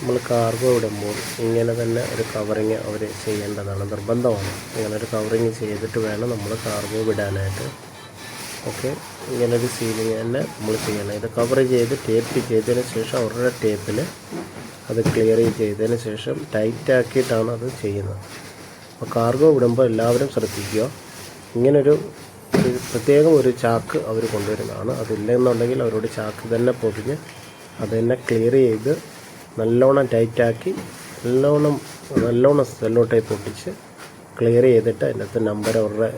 നമ്മൾ കാർഗോ ഇടുമ്പോൾ ഇങ്ങനെ തന്നെ ഒരു കവറിങ് അവർ ചെയ്യേണ്ടതാണ് നിർബന്ധമാണ്. ഇങ്ങനെ ഒരു കവറിങ് ചെയ്തിട്ട് വേണം നമ്മൾ കാർഗോ വിടാനായിട്ട്. ഓക്കെ ഇങ്ങനൊരു സീലിങ് തന്നെ നമ്മൾ ചെയ്യണം. ഇത് കവർ ചെയ്ത് ടേപ്പ് ചെയ്തതിന് ശേഷം അവരുടെ ടേപ്പിൽ അത് ക്ലിയർ ചെയ്തതിന് ശേഷം ടൈറ്റ് ആക്കിയിട്ടാണ് അത് ചെയ്യുന്നത്. അപ്പോൾ കാർഗോ വിടുമ്പോൾ എല്ലാവരും ശ്രദ്ധിക്കുക. ഇങ്ങനൊരു പ്രത്യേകം ഒരു ചാക്ക് അവർ കൊണ്ടുവരുന്നതാണ്. അതില്ലെന്നുണ്ടെങ്കിൽ അവരോട് ചാക്ക് തന്നെ പൊതിഞ്ഞ് അത് ക്ലിയർ ചെയ്ത് നല്ലോണം ടൈറ്റാക്കി നല്ലോണം നല്ലോണം സെല്ലോ ടൈപ്പ് ഒട്ടിച്ച് ക്ലിയർ ചെയ്തിട്ട് അതിനകത്ത് നമ്പർ അവരുടെ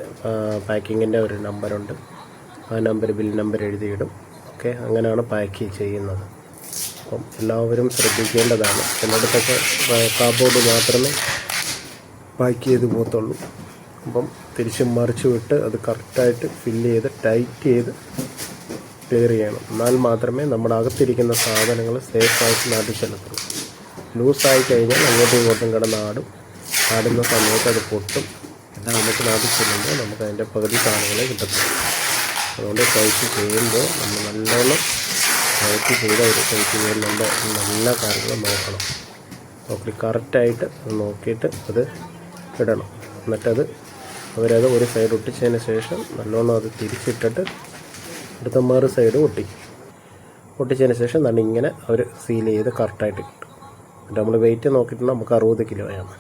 പാക്കിങ്ങിന്റെ ഒരു നമ്പറുണ്ട് ആ നമ്പർ ബിൽ നമ്പർ എഴുതിയിടും. ഓക്കെ അങ്ങനെയാണ് പാക്ക് ചെയ്യുന്നത്. അപ്പം എല്ലാവരും ശ്രദ്ധിക്കേണ്ടതാണ്. ചിലയിടത്തൊക്കെ കാർഡ്ബോർഡ് മാത്രമേ പാക്ക് ചെയ്ത് പോകത്തുള്ളൂ. അപ്പം തിരിച്ചും മറിച്ച് വിട്ട് അത് കറക്റ്റായിട്ട് ഫില്ല് ചെയ്ത് ടൈറ്റ് ചെയ്ത് ക്ലിയർ ചെയ്യണം. എന്നാൽ മാത്രമേ നമ്മുടെ അകത്തിരിക്കുന്ന സാധനങ്ങൾ സേഫായിട്ട് നാട്ടിൽ ചെല്ലത്തുള്ളൂ. ലൂസായി കഴിഞ്ഞാൽ അങ്ങോട്ടും ഇങ്ങോട്ടും കിടന്ന് ആടും. ആടുന്ന സമയത്ത് അത് പൊട്ടും. എന്നാൽ നമുക്ക് നാട്ടിൽ ചെല്ലുമ്പോൾ നമുക്ക് അതിന്റെ പകുതി സാധനങ്ങളെ കിട്ടത്തുള്ളൂ. അതുകൊണ്ട് ടൈറ്റ് ചെയ്യുമ്പോൾ നമ്മൾ നല്ലോണം ടൈറ്റ് ചെയ്ത ഒരു ടൈറ്റ് ചെയ്യുന്നുണ്ട് നല്ല കാര്യങ്ങൾ നോക്കണം. നോക്കി കറക്റ്റായിട്ട് നോക്കിയിട്ട് അത് ഇടണം. എന്നിട്ടത് അവരത് ഒരു സൈഡ് ഒട്ടിച്ചതിന് ശേഷം നല്ലോണം അത് തിരിച്ചിട്ടിട്ട് അടുത്ത മറു സൈഡ് ഒട്ടി ഒട്ടിച്ചതിന് ശേഷം നല്ല ഇങ്ങനെ അവർ സീൽ ചെയ്ത് കറക്റ്റായിട്ട് കിട്ടും. നമ്മൾ വെയിറ്റ് നോക്കിയിട്ട് നമുക്ക് അറുപത് കിലോയാണ്